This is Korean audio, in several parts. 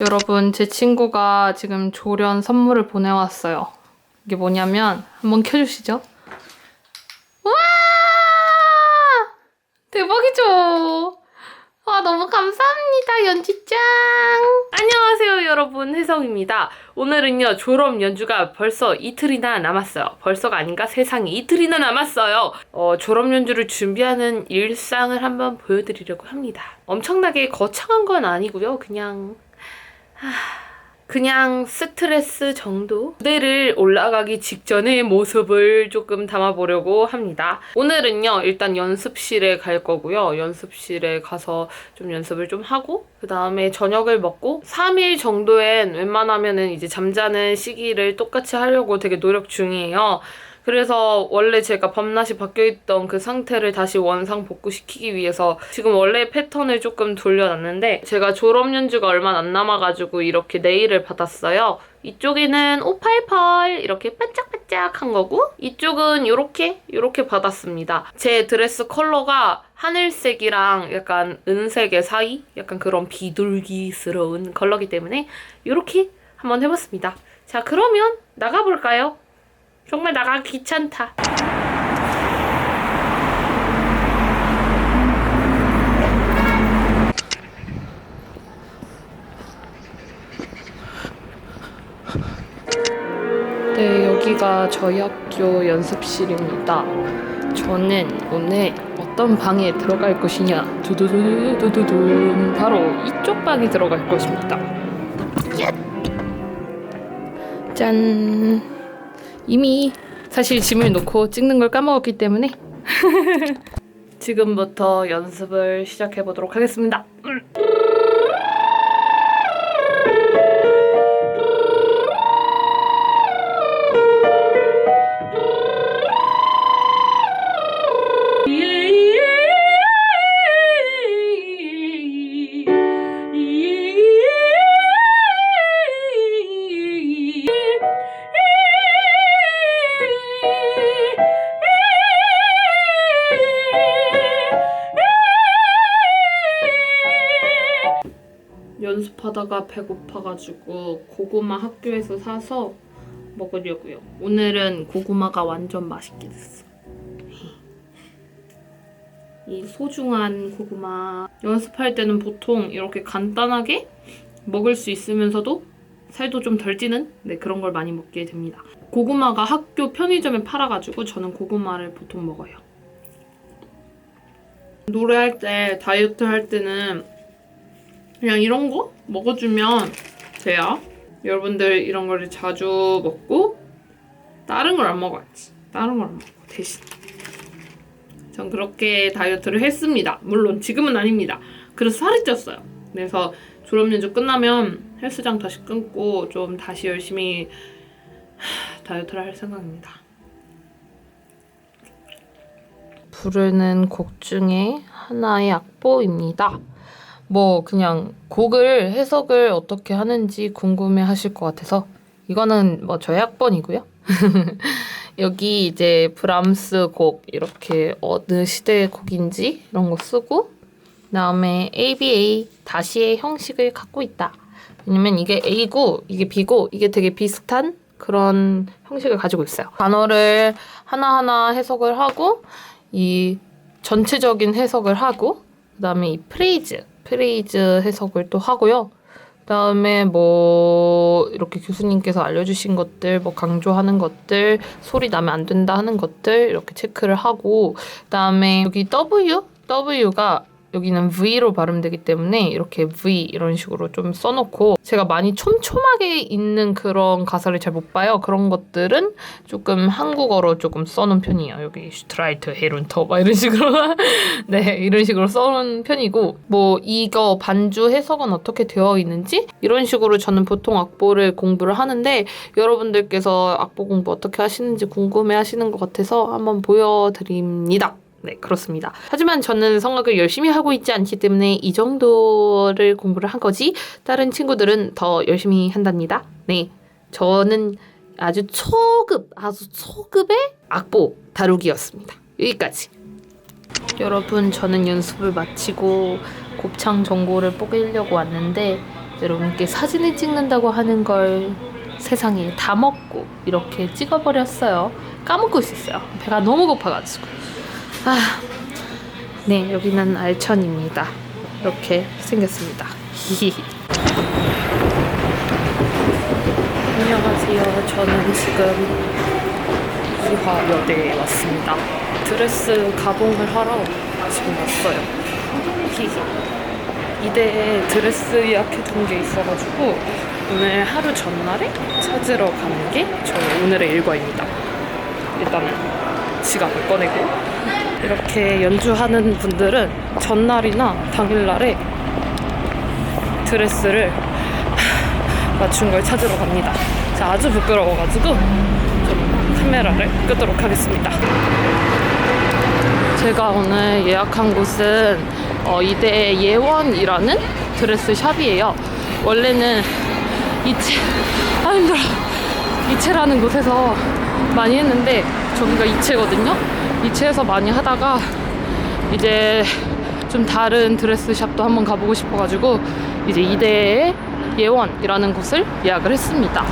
여러분, 제 친구가 지금 조련 선물을 보내왔어요. 이게 뭐냐면, 한번 켜주시죠. 와! 대박이죠? 아, 너무 감사합니다, 연지짱. 안녕하세요, 여러분. 혜성입니다. 오늘은요, 졸업 연주가 벌써 이틀이나 남았어요. 벌써가 아닌가? 세상에 이틀이나 남았어요. 어, 졸업 연주를 준비하는 일상을 한번 보여드리려고 합니다. 엄청나게 거창한 건 아니고요. 그냥 그냥 스트레스 정도? 무대를 올라가기 직전의 모습을 조금 담아보려고 합니다. 오늘은요, 일단 연습실에 갈 거고요. 연습실에 가서 좀 연습을 좀 하고, 그 다음에 저녁을 먹고, 3일 정도엔 웬만하면은 이제 잠자는 시기를 똑같이 하려고 되게 노력 중이에요. 그래서 원래 제가 밤낮이 바뀌어있던 그 상태를 다시 원상 복구시키기 위해서 지금 원래 패턴을 조금 돌려놨는데 제가 졸업 연주가 얼마 안 남아가지고 이렇게 네일을 받았어요. 이쪽에는 588 이렇게 반짝반짝 한 거고 이쪽은 이렇게 이렇게 받았습니다. 제 드레스 컬러가 하늘색이랑 약간 은색의 사이 약간 그런 비둘기스러운 컬러기 때문에 이렇게 한번 해봤습니다. 자 그러면 나가볼까요? 정말 나가기 귀찮다. 네, 여기가 저희 학교 연습실입니다. 저는 오늘 어떤 방에 들어갈 것이냐? 두두두두두두 바로 이쪽 방에 들어갈 것입니다. 짠. 이미 사실 짐을 놓고 찍는 걸 까먹었기 때문에 지금부터 연습을 시작해 보도록 하겠습니다. 연습하다가 배고파가지고 고구마 학교에서 사서 먹으려고요. 오늘은 고구마가 완전 맛있게 됐어. 이 소중한 고구마 연습할 때는 보통 이렇게 간단하게 먹을 수 있으면서도 살도 좀 덜 찌는 네, 그런 걸 많이 먹게 됩니다. 고구마가 학교 편의점에 팔아가지고 저는 고구마를 보통 먹어요. 노래할 때 다이어트 할 때는 그냥 이런 거 먹어주면 돼요. 여러분들 이런 거를 자주 먹고 다른 걸 안 먹어야지. 다른 걸 안 먹고 대신. 전 그렇게 다이어트를 했습니다. 물론 지금은 아닙니다. 그래서 살이 쪘어요. 그래서 졸업 연주 끝나면 헬스장 다시 끊고 좀 다시 열심히 하, 다이어트를 할 생각입니다. 부르는 곡 중에 하나의 악보입니다. 뭐 그냥 곡을 해석을 어떻게 하는지 궁금해 하실 것 같아서 이거는 뭐 저의 학번이고요. 여기 이제 브람스 곡 이렇게 어느 시대의 곡인지 이런 거 쓰고 그다음에 ABA 다시의 형식을 갖고 있다. 왜냐면 이게 A고 이게 B고 이게 되게 비슷한 그런 형식을 가지고 있어요. 단어를 하나하나 해석을 하고 이 전체적인 해석을 하고 그다음에 이 프레이즈 프레이즈 해석을 또 하고요. 그다음에 뭐 이렇게 교수님께서 알려주신 것들, 뭐 강조하는 것들, 소리 나면 안 된다 하는 것들 이렇게 체크를 하고 그다음에 여기 W, W가 여기는 V로 발음되기 때문에 이렇게 V 이런 식으로 좀 써놓고 제가 많이 촘촘하게 있는 그런 가사를 잘 못 봐요. 그런 것들은 조금 한국어로 조금 써놓은 편이에요. 여기 슈트라이트 헤룬터 막 이런 식으로 네 이런 식으로 써놓은 편이고 뭐 이거 반주 해석은 어떻게 되어 있는지 이런 식으로 저는 보통 악보를 공부를 하는데 여러분들께서 악보 공부 어떻게 하시는지 궁금해 하시는 것 같아서 한번 보여드립니다. 네, 그렇습니다. 하지만 저는 성악을 열심히 하고 있지 않기 때문에 이 정도를 공부를 한 거지, 다른 친구들은 더 열심히 한답니다. 네. 저는 아주 초급, 아주 초급의 악보 다루기였습니다. 여기까지. 여러분, 저는 연습을 마치고 곱창 전골을 뽀개려고 왔는데, 여러분께 사진을 찍는다고 하는 걸 세상에 다 먹고 이렇게 찍어버렸어요. 까먹고 있었어요. 배가 너무 고파가지고. 아, 네 여기는 알천입니다. 이렇게 생겼습니다. 히히히. 안녕하세요. 저는 지금 이화여대에 왔습니다. 드레스 가봉을 하러 지금 왔어요. 히히. 이대에 드레스 예약해둔 게 있어가지고 오늘 하루 전날에 찾으러 가는 게 저의 오늘의 일과입니다. 일단은 지갑을 꺼내고 이렇게 연주하는 분들은 전날이나 당일날에 드레스를 맞춘 걸 찾으러 갑니다. 자, 아주 부끄러워가지고 좀 카메라를 끄도록 하겠습니다. 제가 오늘 예약한 곳은 어, 이대 예원이라는 드레스 샵이에요. 원래는 이채 아 힘들어 이채라는 곳에서 많이 했는데 저기가 이채거든요. 이 채에서 많이 하다가 이제 좀 다른 드레스 샵도 한번 가보고 싶어가지고 이제 이대의 예원이라는 곳을 예약을 했습니다.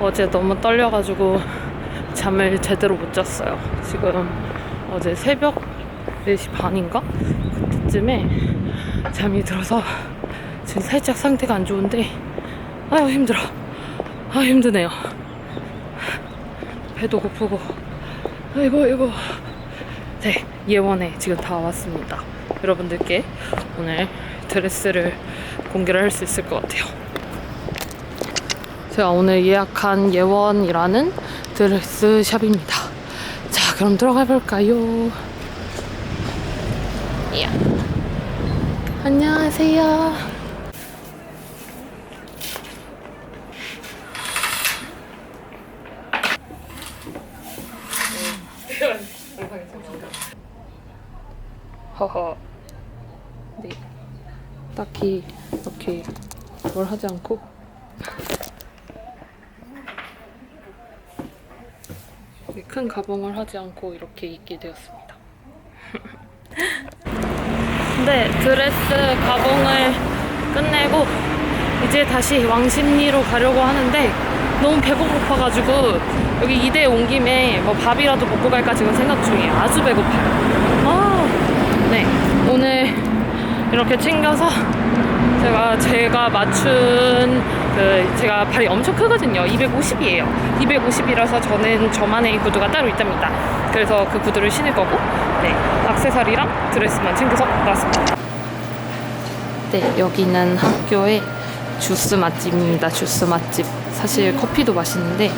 어제 너무 떨려가지고 잠을 제대로 못 잤어요. 지금 어제 새벽 4시 반인가? 그때쯤에 잠이 들어서 지금 살짝 상태가 안 좋은데 아유 힘들어. 아 힘드네요. 배도 고프고 아이고 아이고 네 예원에 지금 다 왔습니다. 여러분들께 오늘 드레스를 공개를 할 수 있을 것 같아요. 제가 오늘 예약한 예원이라는 드레스 샵입니다. 자, 그럼 들어가 볼까요? 이야. 안녕하세요. 허허. 네. 딱히 이렇게 뭘 하지 않고 이렇게 큰 가봉을 하지 않고 이렇게 입게 되었습니다. 근데 드레스 가봉을 끝내고 이제 다시 왕십리로 가려고 하는데 너무 배고파가지고 여기 이대에 온 김에 뭐 밥이라도 먹고 갈까 지금 생각 중이에요. 아주 배고파요. 아, 네. 오늘 이렇게 챙겨서 제가 제가 맞춘 그 제가 발이 엄청 크거든요. 250이에요. 250이라서 저는 저만의 구두가 따로 있답니다. 그래서 그 구두를 신을 거고, 네 액세서리랑 드레스만 챙겨서 나왔습니다. 네 여기는 학교의 주스 맛집입니다. 주스 맛집. 사실 커피도 맛있는데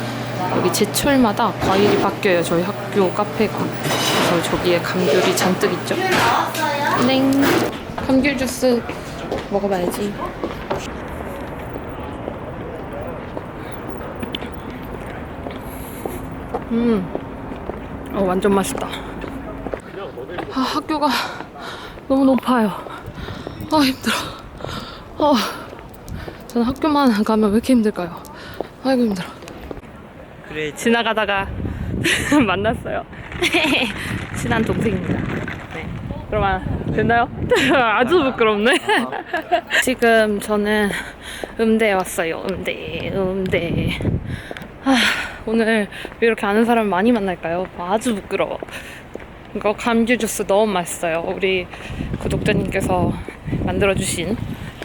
여기 제철마다 과일이 바뀌어요. 저희 학교 카페가. 그래서 저기에 감귤이 잔뜩 있죠. 네. 감귤 주스 먹어봐야지. 음, 어, 완전 맛있다. 아, 학교가 너무 높아요. 아, 힘들어. 어, 저는 학교만 가면 왜 이렇게 힘들까요? 아이고, 힘들어. 그래 지나가다가 만났어요. 친한 동생입니다. 네. 그러면 됐나요? 아주 부끄럽네. 지금 저는 음대에 왔어요. 음대, 음대. 아, 오늘 왜 이렇게 아는 사람 많이 만날까요? 아주 부끄러워. 이거 감귤 주스 너무 맛있어요. 우리 구독자님께서 만들어주신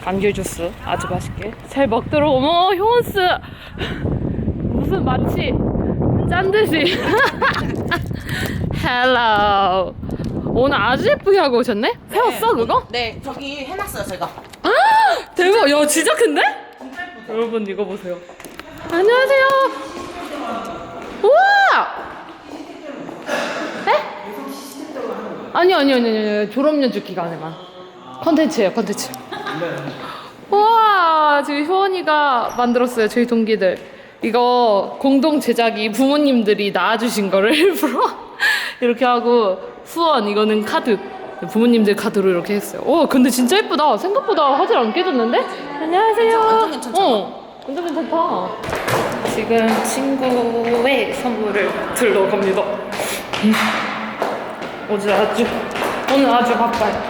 감귤 주스 아주 맛있게 잘 먹도록 어머 효원스 무슨 마치 짠 듯이. 헬로 오늘 아주 예쁘게 하고 오셨네? 세웠어 그거? 네 저기 해놨어요 제가. 대박! 야 진짜 큰데? 여러분 이거 보세요. 안녕하세요. 우와! 네? 아니 아니 아니 아니 졸업연주 기간에만. 컨텐츠예요 컨텐츠. 우와 지금 효원이가 만들었어요 저희 동기들 이거 공동 제작이 부모님들이 낳아주신 거를 일부러 이렇게 하고 후원 이거는 카드 부모님들 카드로 이렇게 했어요. 오 근데 진짜 예쁘다. 생각보다 화질 안 깨졌는데? 안녕하세요. 완전 괜찮잖아. 어, 완전 괜찮다. 지금 친구의 선물을 들러 갑니다. 음. 어제 아주 오늘 아주 바빠요.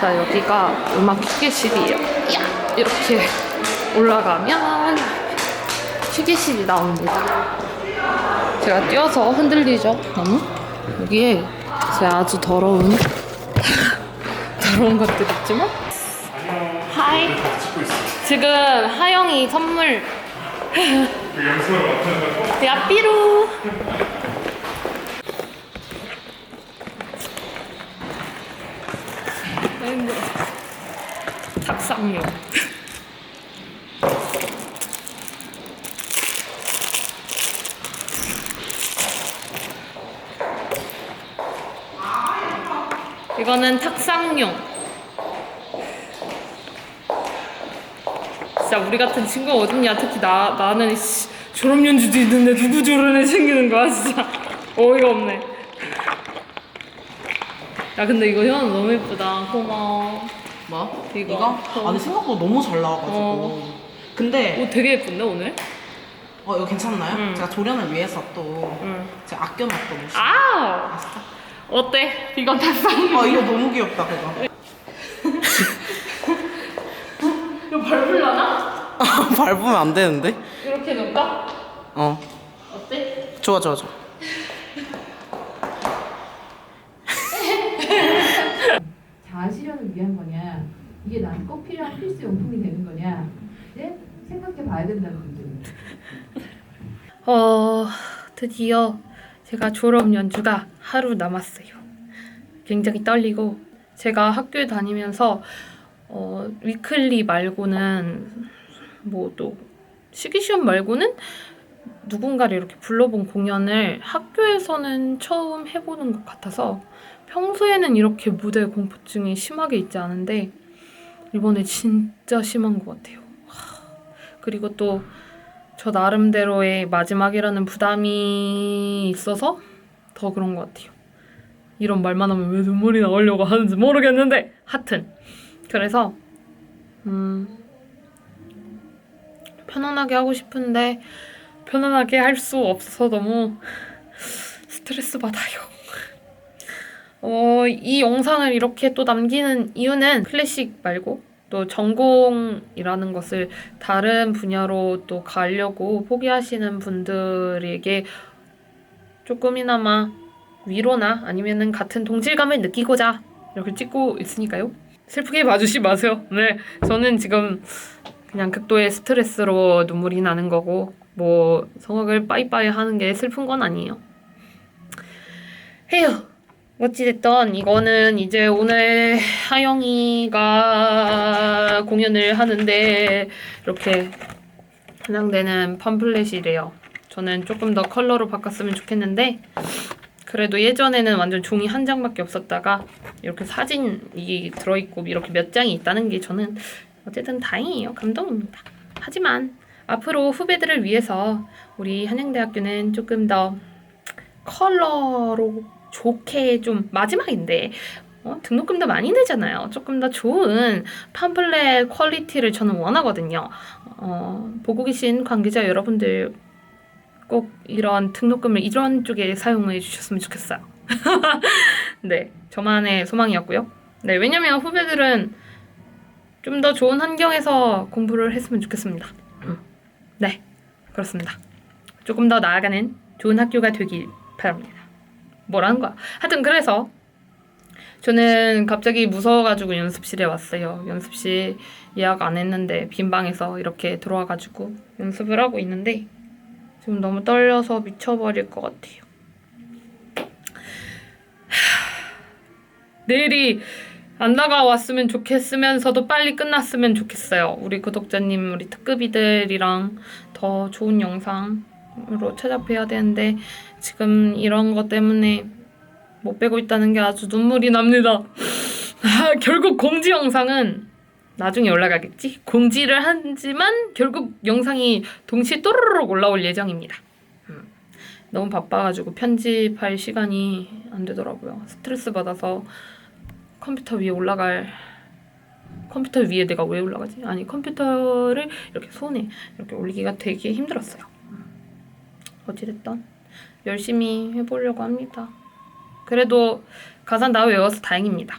자, 여기가 음악 휴게실이에요. 야! 이렇게 올라가면 휴게실이 나옵니다. 제가 뛰어서 흔들리죠, 너무? 여기에 제 아주 더러운, 더러운 것들 있지만? 하이. 지금 하영이 선물. 야, 삐루. 탁상용. 이거는 탁상용. 진짜 우리 같은 친구 어딨냐? 특히 나 나는 씨, 졸업 연주도 있는데 누구 저런 애 챙기는 거야 진짜 어이가 없네. 야 근데 이거 현 너무 예쁘다. 고마워. 뭐? 이거. 이거? 아니 생각보다 너무 잘 나와가지고. 어. 근데 옷 되게 예쁜데 오늘? 어 이거 괜찮나요? 응. 제가 조련을 위해서 또 응. 제가 아껴놨던 옷이. 아 어때? 이건 탁상용. 아 이거 너무 귀엽다 그거. 이거 밟을라나? 밟으면 안 되는데? 이렇게 놓을까? 어. 어때? 좋아 좋아 좋아. 자아 실현을 위한 거냐 이게 나한테 꼭 필요한 필수 용품이 되는 거냐 네? 생각해 봐야 된다는 문제입니다. 어 드디어 제가 졸업 연주가 하루 남았어요. 굉장히 떨리고 제가 학교에 다니면서 어, 위클리 말고는 뭐 또 시기 시험 말고는 누군가를 이렇게 불러본 공연을 학교에서는 처음 해보는 것 같아서 평소에는 이렇게 무대 공포증이 심하게 있지 않은데 이번에 진짜 심한 것 같아요. 하, 그리고 또 저 나름대로의 마지막이라는 부담이 있어서 더 그런 것 같아요. 이런 말만 하면 왜 눈물이 나오려고 하는지 모르겠는데 하여튼 그래서 음 편안하게 하고 싶은데 편안하게 할 수 없어서 너무 스트레스 받아요. 어, 이 영상을 이렇게 또 남기는 이유는 클래식 말고 또 전공이라는 것을 다른 분야로 또 가려고 포기하시는 분들에게 조금이나마 위로나 아니면은 같은 동질감을 느끼고자 이렇게 찍고 있으니까요. 슬프게 봐주시 마세요. 네, 저는 지금 그냥 극도의 스트레스로 눈물이 나는 거고 뭐 성악을 빠이빠이 하는 게 슬픈 건 아니에요. 헤휴. 어찌됐든 이거는 이제 오늘 하영이가 공연을 하는데 이렇게 한양대는 팜플렛이래요. 저는 조금 더 컬러로 바꿨으면 좋겠는데 그래도 예전에는 완전 종이 한 장밖에 없었다가 이렇게 사진이 들어있고 이렇게 몇 장이 있다는 게 저는 어쨌든 다행이에요. 감동입니다. 하지만 앞으로 후배들을 위해서 우리 한양대학교는 조금 더 컬러로 좋게 좀 마지막인데 어? 등록금도 많이 내잖아요. 조금 더 좋은 팜플렛 퀄리티를 저는 원하거든요. 어, 보고 계신 관계자 여러분들 꼭 이런 등록금을 이런 쪽에 사용해 주셨으면 좋겠어요. 네, 저만의 소망이었고요. 네, 왜냐면 후배들은 좀 더 좋은 환경에서 공부를 했으면 좋겠습니다. 음. 네, 그렇습니다. 조금 더 나아가는 좋은 학교가 되길 바랍니다. 뭐라는 거야? 하여튼 그래서 저는 갑자기 무서워가지고 연습실에 왔어요. 연습실 예약 안 했는데 빈 방에서 이렇게 들어와가지고 연습을 하고 있는데 지금 너무 떨려서 미쳐버릴 것 같아요. 내일이 안 나가왔으면 좋겠으면서도 빨리 끝났으면 좋겠어요. 우리 구독자님, 우리 특급이들이랑 더 좋은 영상 으로 찾아뵈야 되는데 지금 이런 것 때문에 못 빼고 있다는 게 아주 눈물이 납니다. 아, 결국 공지 영상은 나중에 올라가겠지? 공지를 하지만 결국 영상이 동시에 또르르륵 올라올 예정입니다. 음. 너무 바빠가지고 편집할 시간이 안 되더라고요. 스트레스 받아서 컴퓨터 위에 올라갈 컴퓨터 위에 내가 왜 올라가지? 아니 컴퓨터를 이렇게 손에 이렇게 올리기가 되게 힘들었어요. 음. 어찌됐든 열심히 해보려고 합니다. 그래도 가산 다 외워서 다행입니다.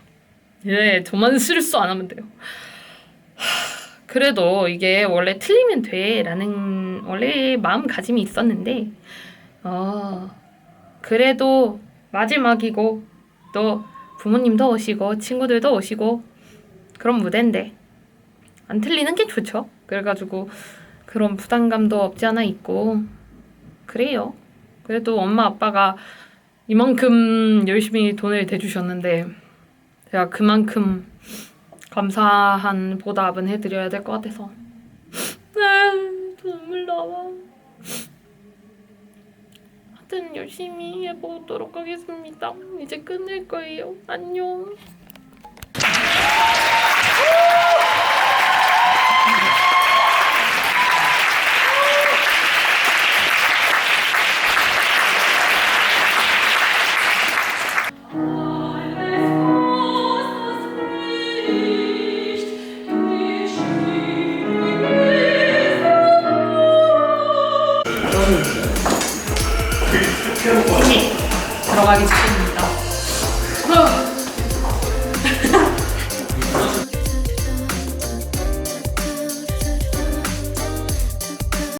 네, 저만 실수 안 하면 돼요. 하, 그래도 이게 원래 틀리면 돼라는 원래 마음가짐이 있었는데, 어, 그래도 마지막이고 또 부모님도 오시고 친구들도 오시고 그런 무대인데 안 틀리는 게 좋죠. 그래가지고 그런 부담감도 없지 않아 있고 그래요. 그래도 엄마 아빠가 이만큼 열심히 돈을 대주셨는데 제가 그만큼 감사한 보답은 해드려야 될 것 같아서 아, 눈물 나와. 하여튼 열심히 해보도록 하겠습니다. 이제 끝낼 거예요. 안녕.